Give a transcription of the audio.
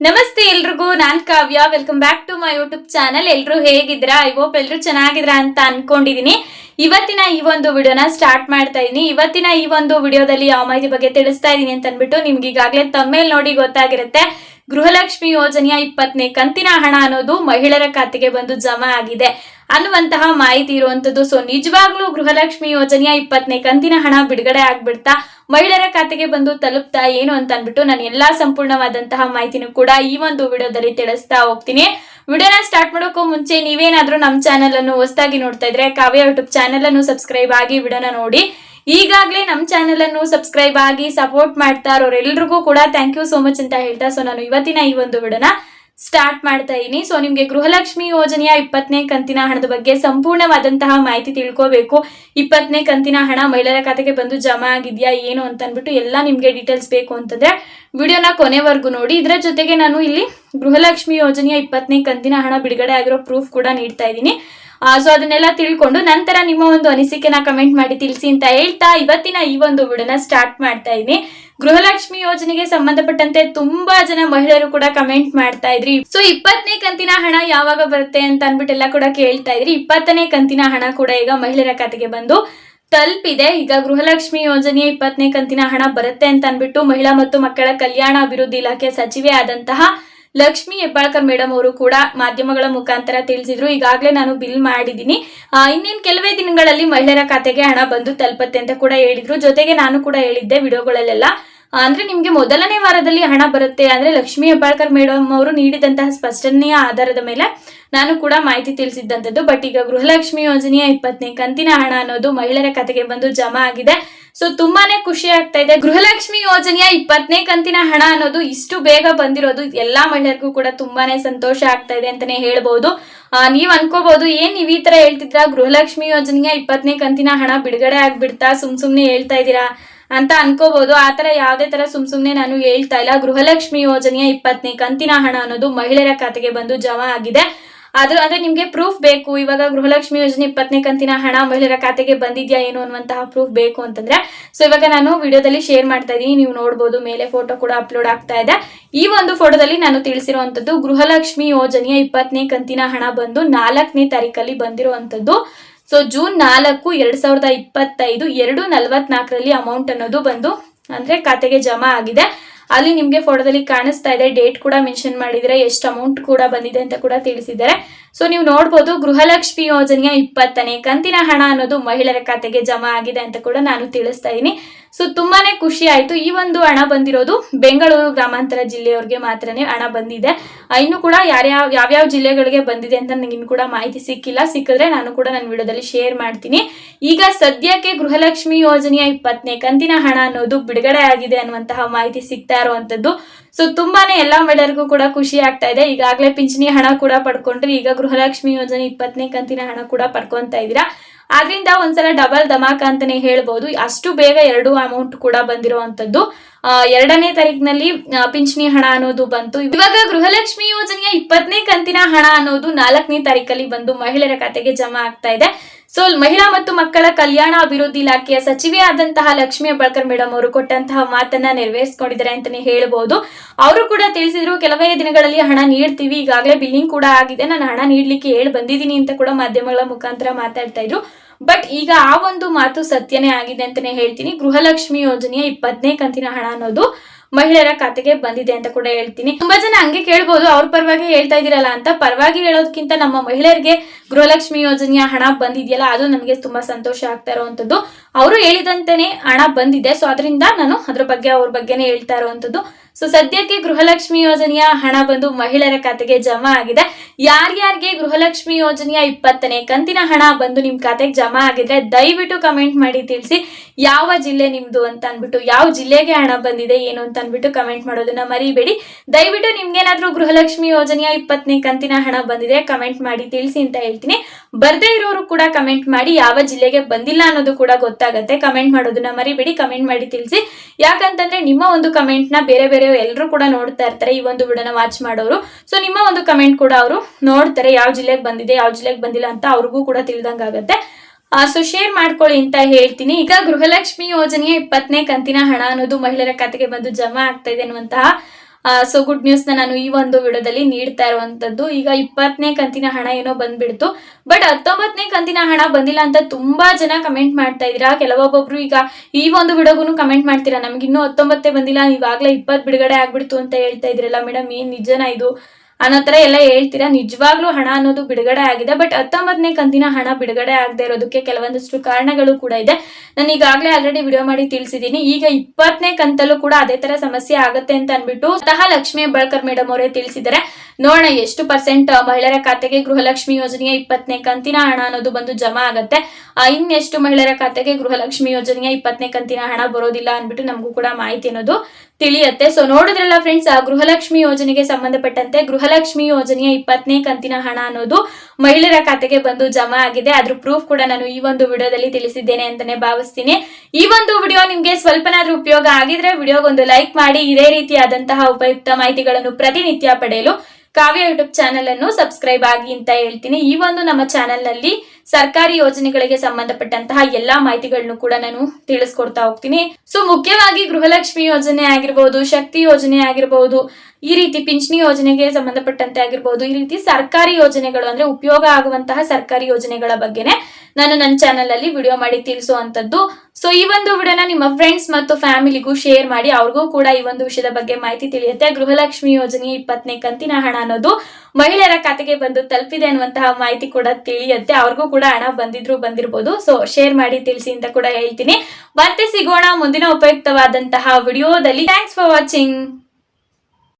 ನಮಸ್ತೆ ಎಲ್ರಿಗೂ, ನಾನ್ Kavya. Welcome back to my YouTube channel ಎಲ್ರು ಹೇಗಿದ್ರಾ ಐ ಹೋಪ್ ಎಲ್ರು ಚೆನ್ನಾಗಿದ್ರಾ ಅಂತ ಅನ್ಕೊಂಡಿದೀನಿ. ಇವತ್ತಿನ ಈ ಒಂದು ವಿಡಿಯೋನ ಸ್ಟಾರ್ಟ್ ಮಾಡ್ತಾ ಇದೀನಿ. ಇವತ್ತಿನ ಈ ಒಂದು ವಿಡಿಯೋದಲ್ಲಿ ಯಾವ ಮಾಹಿತಿ ಬಗ್ಗೆ ತಿಳಿಸ್ತಾ ಇದೀನಿ ಅಂತ ಅನ್ಬಿಟ್ಟು ನಿಮ್ಗೆ ಈಗಾಗಲೇ ತಮ್ಮೇಲ್ ನೋಡಿ ಗೊತ್ತಾಗಿರುತ್ತೆ. ಗೃಹಲಕ್ಷ್ಮಿ ಯೋಜನೆಯ ಇಪ್ಪತ್ತನೇ ಕಂತಿನ ಹಣ ಅನ್ನೋದು ಮಹಿಳೆಯರ ಖಾತೆಗೆ ಬಂದು ಜಮಾ ಆಗಿದೆ. ಅನ್ನುವಂತಹ ಮಾಹಿತಿ ಇರುವಂತದ್ದು ಸೊ ನಿಜವಾಗ್ಲೂ ಗೃಹಲಕ್ಷ್ಮಿ ಯೋಜನೆಯ ಇಪ್ಪತ್ತನೇ ಕಂತಿನ ಹಣ ಬಿಡುಗಡೆ ಆಗ್ಬಿಡ್ತಾ ಮಹಿಳೆಯರ ಖಾತೆಗೆ ಬಂದು ತಲುಪ್ತಾ ಏನು ಅಂತ ಅನ್ಬಿಟ್ಟು ನಾನು ಎಲ್ಲಾ ಸಂಪೂರ್ಣವಾದಂತಹ ಮಾಹಿತಿನೂ ಕೂಡ ಈ ಒಂದು ವಿಡಿಯೋದಲ್ಲಿ ತಿಳಿಸ್ತಾ ಹೋಗ್ತೀನಿ. ವಿಡಿಯೋನ ಸ್ಟಾರ್ಟ್ ಮಾಡೋಕ್ಕೂ ಮುಂಚೆ ನೀವೇನಾದ್ರೂ ನಮ್ಮ ಚಾನೆಲ್ ಅನ್ನು ಹೊಸದಾಗಿ ನೋಡ್ತಾ ಇದ್ರೆ ಕಾವ್ಯ ಯೂಟ್ಯೂಬ್ ಚಾನೆಲ್ ಅನ್ನು ಸಬ್ಸ್ಕ್ರೈಬ್ ಆಗಿ ವಿಡಿಯೋನ ನೋಡಿ. ಈಗಾಗಲೇ ನಮ್ಮ ಚಾನೆಲ್ ಅನ್ನು ಸಬ್ಸ್ಕ್ರೈಬ್ ಆಗಿ ಸಪೋರ್ಟ್ ಮಾಡ್ತಾ ಇರೋರೆಲ್ರಿಗೂ ಕೂಡ ಥ್ಯಾಂಕ್ ಯು ಸೋ ಮಚ್ ಅಂತ ಹೇಳ್ತಾ ಸೊ ನಾನು ಇವತ್ತಿನ ಈ ಒಂದು ವಿಡಿಯೋನ ಸ್ಟಾರ್ಟ್ ಮಾಡ್ತಾ ಇದ್ದೀನಿ ಸೊ ನಿಮಗೆ ಗೃಹಲಕ್ಷ್ಮಿ ಯೋಜನೆಯ ಇಪ್ಪತ್ತನೇ ಕಂತಿನ ಹಣದ ಬಗ್ಗೆ ಸಂಪೂರ್ಣವಾದಂತಹ ಮಾಹಿತಿ ತಿಳ್ಕೋಬೇಕು. ಇಪ್ಪತ್ತನೇ ಕಂತಿನ ಹಣ ಮಹಿಳೆಯರ ಖಾತೆಗೆ ಬಂದು ಜಮಾ ಆಗಿದೆಯಾ, ಏನು ಅಂತ ಅಂದ್ಬಿಟ್ಟು ಎಲ್ಲ ನಿಮಗೆ ಡೀಟೇಲ್ಸ್ ಬೇಕು ಅಂತಂದ್ರೆ ವಿಡಿಯೋನ ಕೊನೆವರೆಗೂ ನೋಡಿ. ಇದರ ಜೊತೆಗೆ ನಾನು ಇಲ್ಲಿ ಗೃಹಲಕ್ಷ್ಮಿ ಯೋಜನೆಯ ಇಪ್ಪತ್ತನೇ ಕಂತಿನ ಹಣ ಬಿಡುಗಡೆ ಆಗಿರೋ ಪ್ರೂಫ್ ಕೂಡ ನೀಡ್ತಾ ಇದ್ದೀನಿ ಸೊ ಅದನ್ನೆಲ್ಲ ತಿಳ್ಕೊಂಡು ನಂತರ ನಿಮ್ಮ ಒಂದು ಅನಿಸಿಕೆನ ಕಮೆಂಟ್ ಮಾಡಿ ತಿಳಿಸಿ ಅಂತ ಹೇಳ್ತಾ ಇವತ್ತಿನ ಈ ಒಂದು ವಿಡಿಯೋನ ಸ್ಟಾರ್ಟ್ ಮಾಡ್ತಾ ಇದ್ದೀನಿ. ಗೃಹಲಕ್ಷ್ಮಿ ಯೋಜನೆಗೆ ಸಂಬಂಧಪಟ್ಟಂತೆ ತುಂಬಾ ಜನ ಮಹಿಳೆಯರು ಕೂಡ ಕಮೆಂಟ್ ಮಾಡ್ತಾ ಇದ್ರಿ. ಸೊ ಇಪ್ಪತ್ತನೇ ಕಂತಿನ ಹಣ ಯಾವಾಗ ಬರುತ್ತೆ ಅಂತ ಅನ್ಬಿಟ್ಟೆಲ್ಲ ಕೂಡ ಕೇಳ್ತಾ ಇದ್ರಿ. ಇಪ್ಪತ್ತನೇ ಕಂತಿನ ಹಣ ಕೂಡ ಈಗ ಮಹಿಳೆಯರ ಖಾತೆಗೆ ಬಂದು ತಲುಪಿದೆ. ಈಗ ಗೃಹಲಕ್ಷ್ಮಿ ಯೋಜನೆಯ ಇಪ್ಪತ್ತನೇ ಕಂತಿನ ಹಣ ಬರುತ್ತೆ ಅಂತ ಅನ್ಬಿಟ್ಟು ಮಹಿಳಾ ಮತ್ತು ಮಕ್ಕಳ ಕಲ್ಯಾಣ ಅಭಿವೃದ್ಧಿ ಇಲಾಖೆ ಸಚಿವೆ ಆದಂತಹ ಲಕ್ಷ್ಮಿ ಹೆಬ್ಬಾಳ್ಕರ್ ಮೇಡಮ್ ಅವರು ಕೂಡ ಮಾಧ್ಯಮಗಳ ಮುಖಾಂತರ ತಿಳಿಸಿದ್ರು. ಈಗಾಗಲೇ ನಾನು ಬಿಲ್ ಮಾಡಿದ್ದೀನಿ. ಇನ್ನೇನು ಕೆಲವೇ ದಿನಗಳಲ್ಲಿ ಮಹಿಳೆಯರ ಖಾತೆಗೆ ಹಣ ಬಂದು ತಲುಪತ್ತೆ ಅಂತ ಕೂಡ ಹೇಳಿದ್ರು. ಜೊತೆಗೆ ನಾನು ಕೂಡ ಹೇಳಿದ್ದೆ ವಿಡಿಯೋಗಳಲ್ಲೆಲ್ಲ. ಅಂದ್ರೆ ನಿಮ್ಗೆ ಮೊದಲನೇ ವಾರದಲ್ಲಿ ಹಣ ಬರುತ್ತೆ ಅಂದ್ರೆ ಲಕ್ಷ್ಮಿ ಹೆಬ್ಬಾಳ್ಕರ್ ಮೇಡಮ್ ಅವರು ನೀಡಿದಂತಹ ಸ್ಪಷ್ಟನೆಯ ಆಧಾರದ ಮೇಲೆ ನಾನು ಕೂಡ ಮಾಹಿತಿ ತಿಳಿಸಿದ್ದಂಥದ್ದು. ಬಟ್ ಈಗ ಗೃಹಲಕ್ಷ್ಮಿ ಯೋಜನೆಯ ಇಪ್ಪತ್ತನೇ ಕಂತಿನ ಹಣ ಅನ್ನೋದು ಮಹಿಳೆಯರ ಕತೆಗೆ ಬಂದು ಜಮಾ ಆಗಿದೆ. ಸೊ ತುಂಬಾನೇ ಖುಷಿ ಆಗ್ತಾ ಇದೆ. ಗೃಹಲಕ್ಷ್ಮಿ ಯೋಜನೆಯ ಇಪ್ಪತ್ತನೇ ಕಂತಿನ ಹಣ ಅನ್ನೋದು ಇಷ್ಟು ಬೇಗ ಬಂದಿರೋದು ಎಲ್ಲಾ ಮಹಿಳೆಯರಿಗೂ ಕೂಡ ತುಂಬಾನೇ ಸಂತೋಷ ಆಗ್ತಾ ಇದೆ ಅಂತಾನೆ ಹೇಳ್ಬಹುದು ನೀವ್ ಅನ್ಕೋಬಹುದು ಏನ್ ನೀವ್ ಈ ತರ ಹೇಳ್ತಿದ್ರ ಗೃಹಲಕ್ಷ್ಮಿ ಯೋಜನೆಯ ಇಪ್ಪತ್ತನೇ ಕಂತಿನ ಹಣ ಬಿಡುಗಡೆ ಆಗ್ಬಿಡ್ತಾ ಸುಮ್ ಸುಮ್ನೆ ಹೇಳ್ತಾ ಇದ್ದೀರಾ? ಅಂತ ಅನ್ಕೋಬಹುದು ಆ ತರ ಯಾವ್ದೇ ತರ ಸುಮ್ ಸುಮ್ನೆ ನಾನು ಹೇಳ್ತಾ ಇಲ್ಲ. ಗೃಹಲಕ್ಷ್ಮಿ ಯೋಜನೆಯ ಇಪ್ಪತ್ತನೇ ಕಂತಿನ ಹಣ ಅನ್ನೋದು ಮಹಿಳೆಯರ ಖಾತೆಗೆ ಬಂದು ಜಮಾ ಆಗಿದೆ. ಅದು ಅಂದ್ರೆ ನಿಮ್ಗೆ ಪ್ರೂಫ್ ಬೇಕು. ಇವಾಗ ಗೃಹಲಕ್ಷ್ಮಿ ಯೋಜನೆ ಇಪ್ಪತ್ತನೇ ಕಂತಿನ ಹಣ ಮಹಿಳೆಯರ ಖಾತೆಗೆ ಬಂದಿದ್ಯಾ ಏನು ಅನ್ನುವಂತಹ ಪ್ರೂಫ್ ಬೇಕು ಅಂತಂದ್ರೆ. ಸೊ ಇವಾಗ ನಾನು ವಿಡಿಯೋದಲ್ಲಿ ಶೇರ್ ಮಾಡ್ತಾ ಇದೀನಿ ನೀವು ನೋಡ್ಬೋದು, ಮೇಲೆ ಫೋಟೋ ಕೂಡ ಅಪ್ಲೋಡ್ ಆಗ್ತಾ ಇದೆ. ಈ ಒಂದು ಫೋಟೋದಲ್ಲಿ ನಾನು ತಿಳಿಸಿರುವಂತದ್ದು ಗೃಹಲಕ್ಷ್ಮಿ ಯೋಜನೆಯ ಇಪ್ಪತ್ತನೇ ಕಂತಿನ ಹಣ ಬಂದು ನಾಲ್ಕನೇ ತಾರೀಕಲ್ಲಿ ಬಂದಿರುವಂತದ್ದು ಸೊ ಜೂನ್ ನಾಲ್ಕು, ಎರಡ್ ಸಾವಿರದ ಇಪ್ಪತ್ತೈದು, ಎರಡು ನಲವತ್ನಾಲ್ಕರಲ್ಲಿ ಅಮೌಂಟ್ ಅನ್ನೋದು ಬಂದು, ಅಂದ್ರೆ ಖಾತೆಗೆ ಜಮಾ ಆಗಿದೆ. ಅಲ್ಲಿ ನಿಮ್ಗೆ ಫೋಟೋದಲ್ಲಿ ಕಾಣಿಸ್ತಾ ಇದೆ ಡೇಟ್ ಕೂಡ ಮೆನ್ಷನ್ ಮಾಡಿದ್ರೆ, ಎಷ್ಟು ಅಮೌಂಟ್ ಕೂಡ ಬಂದಿದೆ ಅಂತ ಕೂಡ ತಿಳಿಸಿದ್ದಾರೆ. ಸೊ ನೀವು ನೋಡ್ಬೋದು ಗೃಹಲಕ್ಷ್ಮಿ ಯೋಜನೆಯ ಇಪ್ಪತ್ತನೇ ಕಂತಿನ ಹಣ ಅನ್ನೋದು ಮಹಿಳೆಯರ ಖಾತೆಗೆ ಜಮಾ ಆಗಿದೆ ಅಂತ ಕೂಡ ನಾನು ತಿಳಿಸ್ತಾ ಇದ್ದೀನಿ ಸೊ ತುಂಬಾನೇ ಖುಷಿ ಆಯ್ತು. ಈ ಒಂದು ಹಣ ಬಂದಿರೋದು ಬೆಂಗಳೂರು ಗ್ರಾಮಾಂತರ ಜಿಲ್ಲೆಯವ್ರಿಗೆ ಮಾತ್ರನೇ ಹಣ ಬಂದಿದೆ. ಇನ್ನು ಕೂಡ ಯಾರ್ಯಾವ, ಯಾವ್ಯಾವ ಜಿಲ್ಲೆಗಳಿಗೆ ಬಂದಿದೆ ಅಂತ ನನಗೆ ಇನ್ನು ಕೂಡ ಮಾಹಿತಿ ಸಿಕ್ಕಿಲ್ಲ. ಸಿಕ್ಕಿದ್ರೆ ನಾನು ಕೂಡ ನನ್ನ ವಿಡಿಯೋದಲ್ಲಿ ಶೇರ್ ಮಾಡ್ತೀನಿ. ಈಗ ಸದ್ಯಕ್ಕೆ ಗೃಹಲಕ್ಷ್ಮಿ ಯೋಜನೆಯ ಇಪ್ಪತ್ತನೇ ಕಂತಿನ ಹಣ ಅನ್ನೋದು ಬಿಡುಗಡೆ ಆಗಿದೆ ಅನ್ನುವಂತಹ ಮಾಹಿತಿ ಸಿಗ್ತಾ ಇರುವಂತದ್ದು ಸೊ ತುಂಬಾನೇ ಎಲ್ಲಾ ಮಹಿಳೆಯರಿಗೂ ಕೂಡ ಖುಷಿ ಆಗ್ತಾ ಇದೆ. ಈಗಾಗಲೇ ಪಿಂಚಣಿ ಹಣ ಕೂಡ ಪಡ್ಕೊಂಡ್ರಿ. ಈಗ ಗೃಹಲಕ್ಷ್ಮಿ ಯೋಜನೆ ಇಪ್ಪತ್ತನೇ ಕಂತಿನ ಹಣ ಕೂಡ ಪಡ್ಕೊಂತ ಇದ್ದೀರಾ? ಆದ್ರಿಂದ ಒಂದ್ಸಲ ಡಬಲ್ ಧಮಾಕ ಅಂತಾನೆ ಹೇಳ್ಬೋದು. ಅಷ್ಟು ಬೇಗ ಎರಡು ಅಮೌಂಟ್ ಕೂಡ ಬಂದಿರುವಂತದ್ದು ಎರಡನೇ ತಾರೀಕಿನಲ್ಲಿ ಪಿಂಚಣಿ ಹಣ ಅನ್ನೋದು ಬಂತು. ಇವಾಗ ಗೃಹಲಕ್ಷ್ಮಿ ಯೋಜನೆಯ ಇಪ್ಪತ್ತನೇ ಕಂತಿನ ಹಣ ಅನ್ನೋದು ನಾಲ್ಕನೇ ತಾರೀಕಲ್ಲಿ ಬಂದು ಮಹಿಳೆಯರ ಖಾತೆಗೆ ಜಮಾ ಆಗ್ತಾ ಇದೆ. ಸೊ ಮಹಿಳಾ ಮತ್ತು ಮಕ್ಕಳ ಕಲ್ಯಾಣ ಅಭಿವೃದ್ಧಿ ಇಲಾಖೆಯ ಸಚಿವೆ ಆದಂತಹ ಲಕ್ಷ್ಮೀ ಹೆಬ್ಬಾಳ್ಕರ್ ಮೇಡಮ್ ಅವರು ಕೊಟ್ಟಂತಹ ಮಾತನ್ನ ನೆರವೇರಿಸಿಕೊಂಡಿದ್ದಾರೆ ಅಂತಾನೆ ಹೇಳಬಹುದು ಅವರು ಕೂಡ ತಿಳಿಸಿದ್ರು, ಕೆಲವೇ ದಿನಗಳಲ್ಲಿ ಹಣ ನೀಡ್ತೀವಿ, ಈಗಾಗಲೇ ಬಿಲ್ಲಿಂಗ್ ಕೂಡ ಆಗಿದೆ, ನಾನು ಹಣ ನೀಡ್ಲಿಕ್ಕೆ ಹೇಳಿ ಬಂದಿದ್ದೀನಿ ಅಂತ ಕೂಡ ಮಾಧ್ಯಮಗಳ ಮುಖಾಂತರ ಮಾತಾಡ್ತಾ ಇದ್ರು. ಬಟ್ ಈಗ ಆ ಒಂದು ಮಾತು ಸತ್ಯನೇ ಆಗಿದೆ ಅಂತಾನೆ ಹೇಳ್ತೀನಿ. ಗೃಹಲಕ್ಷ್ಮಿ ಯೋಜನೆಯ ಇಪ್ಪತ್ತನೇ ಕಂತಿನ ಹಣ ಅನ್ನೋದು ಮಹಿಳೆಯರ ಖಾತೆಗೆ ಬಂದಿದೆ ಅಂತ ಕೂಡ ಹೇಳ್ತೀನಿ. ತುಂಬಾ ಜನ ಹಂಗೆ ಕೇಳ್ಬೋದು, ಅವ್ರ ಪರವಾಗಿ ಹೇಳ್ತಾ ಇದೀರಲ್ಲ ಅಂತ. ಪರವಾಗಿ ಹೇಳೋದಕ್ಕಿಂತ ನಮ್ಮ ಮಹಿಳೆಯರಿಗೆ ಗೃಹಲಕ್ಷ್ಮಿ ಯೋಜನೆಯ ಹಣ ಬಂದಿದೆಯಲ್ಲ, ಅದು ನಮಗೆ ತುಂಬಾ ಸಂತೋಷ ಆಗ್ತಾ ಇರುವಂತದ್ದು ಅವರು ಹೇಳಿದಂತೆನೆ ಹಣ ಬಂದಿದೆ. ಸೊ ಅದರಿಂದ ನಾನು ಅದ್ರ ಬಗ್ಗೆ, ಅವ್ರ ಬಗ್ಗೆನೇ ಹೇಳ್ತಾ ಇರುವಂತದ್ದು ಸೊ ಸದ್ಯಕ್ಕೆ ಗೃಹಲಕ್ಷ್ಮಿ ಯೋಜನೆಯ ಹಣ ಬಂದು ಮಹಿಳೆಯರ ಖಾತೆಗೆ ಜಮಾ ಆಗಿದೆ. ಯಾರ್ಯಾರಿಗೆ ಗೃಹಲಕ್ಷ್ಮಿ ಯೋಜನೆಯ ಇಪ್ಪತ್ತನೇ ಕಂತಿನ ಹಣ ಬಂದು ನಿಮ್ ಖಾತೆಗೆ ಜಮಾ ಆಗಿದ್ರೆ ದಯವಿಟ್ಟು ಕಮೆಂಟ್ ಮಾಡಿ ತಿಳಿಸಿ. ಯಾವ ಜಿಲ್ಲೆ ನಿಮ್ದು ಅಂತ ಅನ್ಬಿಟ್ಟು ಯಾವ ಜಿಲ್ಲೆಗೆ ಹಣ ಬಂದಿದೆ, ಏನು ಅಂತ ಅನ್ಬಿಟ್ಟು ಕಮೆಂಟ್ ಮಾಡೋದನ್ನ ಮರಿಬೇಡಿ. ದಯವಿಟ್ಟು ನಿಮ್ಗೇನಾದ್ರೂ ಗೃಹಲಕ್ಷ್ಮಿ ಯೋಜನೆಯ ಇಪ್ಪತ್ತನೇ ಕಂತಿನ ಹಣ ಬಂದಿದೆ, ಕಮೆಂಟ್ ಮಾಡಿ ತಿಳಿಸಿ ಅಂತ ಹೇಳ್ತೀನಿ. ಬರ್ದೇ ಇರೋರು ಕೂಡ ಕಮೆಂಟ್ ಮಾಡಿ ಯಾವ ಜಿಲ್ಲೆಗೆ ಬಂದಿಲ್ಲ ಅನ್ನೋದು ಕೂಡ ಗೊತ್ತಾಗತ್ತೆ. ಕಮೆಂಟ್ ಮಾಡೋದನ್ನ ಮರಿಬೇಡಿ. ಕಮೆಂಟ್ ಮಾಡಿ ತಿಳಿಸಿ. ಯಾಕಂತಂದ್ರೆ ನಿಮ್ಮ ಒಂದು ಕಮೆಂಟ್ನ ಬೇರೆ ಬೇರೆ ಎಲ್ಲರೂ ಕೂಡ ನೋಡ್ತಾ ಇರ್ತಾರೆ ಈ ಒಂದು ವಿಡಿಯೋನ ವಾಚ್ ಮಾಡೋರು. ಸೊ ನಿಮ್ಮ ಒಂದು ಕಮೆಂಟ್ ಕೂಡ ಅವರು ನೋಡ್ತಾರೆ. ಯಾವ ಜಿಲ್ಲೆಗೆ ಬಂದಿದೆ, ಯಾವ ಜಿಲ್ಲೆಗೆ ಬಂದಿಲ್ಲ ಅಂತ ಅವ್ರಿಗೂ ಕೂಡ ತಿಳಿದಂಗಾಗತ್ತೆ. ಸೊ ಶೇರ್ ಮಾಡ್ಕೊಳ್ಳಿ ಅಂತ ಹೇಳ್ತೀನಿ. ಈಗ ಗೃಹಲಕ್ಷ್ಮಿ ಯೋಜನೆಯ ಇಪ್ಪತ್ತನೇ ಕಂತಿನ ಹಣ ಅನ್ನೋದು ಮಹಿಳೆಯರ ಖಾತೆಗೆ ಬಂದು ಜಮಾ ಆಗ್ತಾ ಇದೆ ಅನ್ನುವಂತಹ ಸೊ ಗುಡ್ ನ್ಯೂಸ್ನ ನಾನು ಈ ಒಂದು ವಿಡಿಯೋದಲ್ಲಿ ನೀಡ್ತಾ ಇರುವಂತದ್ದು. ಈಗ ಇಪ್ಪತ್ತನೇ ಕಂತಿನ ಹಣ ಏನೋ ಬಂದ್ಬಿಡ್ತು. ಬಟ್ ಹತ್ತೊಂಬತ್ತನೇ ಕಂತಿನ ಹಣ ಬಂದಿಲ್ಲ ಅಂತ ತುಂಬಾ ಜನ ಕಮೆಂಟ್ ಮಾಡ್ತಾ ಇದ್ದೀರಾ. ಕೆಲವೊಬ್ಬೊಬ್ರು ಈಗ ಈ ಒಂದು ವಿಡಿಯೋಗೂ ಕಮೆಂಟ್ ಮಾಡ್ತೀರಾ. ನಮ್ಗೆ ಇನ್ನೂ ಹತ್ತೊಂಬತ್ತೇ ಬಂದಿಲ್ಲ. ಇವಾಗಲೇ ಇಪ್ಪತ್ತು ಬಿಡುಗಡೆ ಆಗ್ಬಿಡ್ತು ಅಂತ ಹೇಳ್ತಾ ಇದ್ರಲ್ಲ ಮೇಡಮ್. ಏನ್ ನಿಜನಾ ಇದು? ಅನ್ನೋ ಎಲ್ಲ ಹೇಳ್ತೀರಾ? ನಿಜವಾಗ್ಲೂ ಹಣ ಅನ್ನೋದು ಬಿಡುಗಡೆ ಆಗಿದೆ. ಬಟ್ ಹತ್ತೊಂಬತ್ತನೇ ಕಂತಿನ ಹಣ ಬಿಡುಗಡೆ ಆಗದೆ ಇರೋದಕ್ಕೆ ಕೆಲವೊಂದಷ್ಟು ಕಾರಣಗಳು ಕೂಡ ಇದೆ. ನಾನು ಈಗಾಗಲೇ ಆಲ್ರೆಡಿ ವಿಡಿಯೋ ಮಾಡಿ ತಿಳಿಸಿದ್ದೀನಿ ಈಗ ಇಪ್ಪತ್ತನೇ ಕಂತಲ್ಲೂ ಕೂಡ ಅದೇ ತರ ಸಮಸ್ಯೆ ಆಗುತ್ತೆ ಅಂತ ಅನ್ಬಿಟ್ಟು ಸಹ ಲಕ್ಷ್ಮೀ ಹೆಬ್ಬಾಳ್ಕರ್ ಮೇಡಮ್ ಅವರೇ ತಿಳಿಸಿದ್ದಾರೆ. ನೋಡೋಣ, ಎಷ್ಟು ಪರ್ಸೆಂಟ್ ಮಹಿಳೆಯರ ಖಾತೆಗೆ ಗೃಹಲಕ್ಷ್ಮಿ ಯೋಜನೆಯ ಇಪ್ಪತ್ತನೇ ಕಂತಿನ ಹಣ ಅನ್ನೋದು ಬಂದು ಜಮಾ ಆಗುತ್ತೆ. ಇನ್ನೆಷ್ಟು ಮಹಿಳೆಯರ ಖಾತೆಗೆ ಗೃಹಲಕ್ಷ್ಮಿ ಯೋಜನೆಯ ಇಪ್ಪತ್ತನೇ ಕಂತಿನ ಹಣ ಬರೋದಿಲ್ಲ ಅಂದ್ಬಿಟ್ಟು ನಮಗೂ ಕೂಡ ಮಾಹಿತಿ ಅನ್ನೋದು ತಿಳಿಯುತ್ತೆ. ಸೊ ನೋಡಿದ್ರಲ್ಲ ಫ್ರೆಂಡ್ಸ್ ಗೃಹಲಕ್ಷ್ಮಿ ಯೋಜನೆಗೆ ಸಂಬಂಧಪಟ್ಟಂತೆ ಗೃಹಲಕ್ಷ್ಮಿ ಯೋಜನೆಯ ಇಪ್ಪತ್ತನೇ ಕಂತಿನ ಹಣ ಅನ್ನೋದು ಮಹಿಳೆಯರ ಖಾತೆಗೆ ಬಂದು ಜಮಾ ಆಗಿದೆ. ಅದ್ರ ಪ್ರೂಫ್ ಕೂಡ ನಾನು ಈ ಒಂದು ವಿಡಿಯೋದಲ್ಲಿ ತಿಳಿಸಿದ್ದೇನೆ ಅಂತಾನೆ ಭಾವಿಸ್ತೀನಿ. ಈ ಒಂದು ವಿಡಿಯೋ ನಿಮ್ಗೆ ಸ್ವಲ್ಪನಾದ್ರೂ ಉಪಯೋಗ ಆಗಿದ್ರೆ ವಿಡಿಯೋಗೊಂದು ಲೈಕ್ ಮಾಡಿ, ಇದೇ ರೀತಿಯಾದಂತಹ ಉಪಯುಕ್ತ ಮಾಹಿತಿಗಳನ್ನು ಪ್ರತಿನಿತ್ಯ ಪಡೆಯಲು ಕಾವ್ಯ ಯೂಟ್ಯೂಬ್ ಚಾನೆಲ್ ಅನ್ನು ಸಬ್ಸ್ಕ್ರೈಬ್ ಆಗಿ ಅಂತ ಹೇಳ್ತೀನಿ. ಈ ಒಂದು ನಮ್ಮ ಚಾನೆಲ್ನಲ್ಲಿ ಸರ್ಕಾರಿ ಯೋಜನೆಗಳಿಗೆ ಸಂಬಂಧಪಟ್ಟಂತಹ ಎಲ್ಲಾ ಮಾಹಿತಿಗಳನ್ನು ಕೂಡ ನಾನು ತಿಳಿಸ್ಕೊಡ್ತಾ ಹೋಗ್ತೀನಿ. ಸೊ ಮುಖ್ಯವಾಗಿ ಗೃಹಲಕ್ಷ್ಮಿ ಯೋಜನೆ ಆಗಿರ್ಬಹುದು ಶಕ್ತಿ ಯೋಜನೆ ಆಗಿರ್ಬೋದು ಈ ರೀತಿ ಪಿಂಚಣಿ ಯೋಜನೆಗೆ ಸಂಬಂಧಪಟ್ಟಂತೆ ಆಗಿರ್ಬೋದು, ಈ ರೀತಿ ಸರ್ಕಾರಿ ಯೋಜನೆಗಳು ಅಂದ್ರೆ ಉಪಯೋಗ ಆಗುವಂತಹ ಸರ್ಕಾರಿ ಯೋಜನೆಗಳ ಬಗ್ಗೆನೆ ನಾನು ನನ್ನ ಚಾನೆಲ್ ಅಲ್ಲಿ ವಿಡಿಯೋ ಮಾಡಿ ತಿಳಿಸುವಂತದ್ದು ಸೊ ಈ ಒಂದು ವಿಡಿಯೋನ ನಿಮ್ಮ ಫ್ರೆಂಡ್ಸ್ ಮತ್ತು ಫ್ಯಾಮಿಲಿಗೂ ಶೇರ್ ಮಾಡಿ, ಅವ್ರಿಗೂ ಕೂಡ ಈ ಒಂದು ವಿಷಯದ ಬಗ್ಗೆ ಮಾಹಿತಿ ತಿಳಿಯುತ್ತೆ. ಗೃಹಲಕ್ಷ್ಮಿ ಯೋಜನೆ ಇಪ್ಪತ್ತನೇ ಕಂತಿನ ಹಣ ಅನ್ನೋದು ಮಹಿಳೆಯರ ಖಾತೆಗೆ ಬಂದು ತಲುಪಿದೆ ಅನ್ನುವಂತಹ ಮಾಹಿತಿ ಕೂಡ ತಿಳಿಯುತ್ತೆ. ಅವ್ರಿಗೂ ಕೂಡ ಹಣ ಬಂದಿದ್ರು ಬಂದಿರಬಹುದು ಸೊ ಶೇರ್ ಮಾಡಿ ತಿಳಿಸಿ ಅಂತ ಕೂಡ ಹೇಳ್ತೀನಿ. ಮತ್ತೆ ಸಿಗೋಣ ಮುಂದಿನ ಉಪಯುಕ್ತವಾದಂತಹ ವಿಡಿಯೋದಲ್ಲಿ. Thanks for watching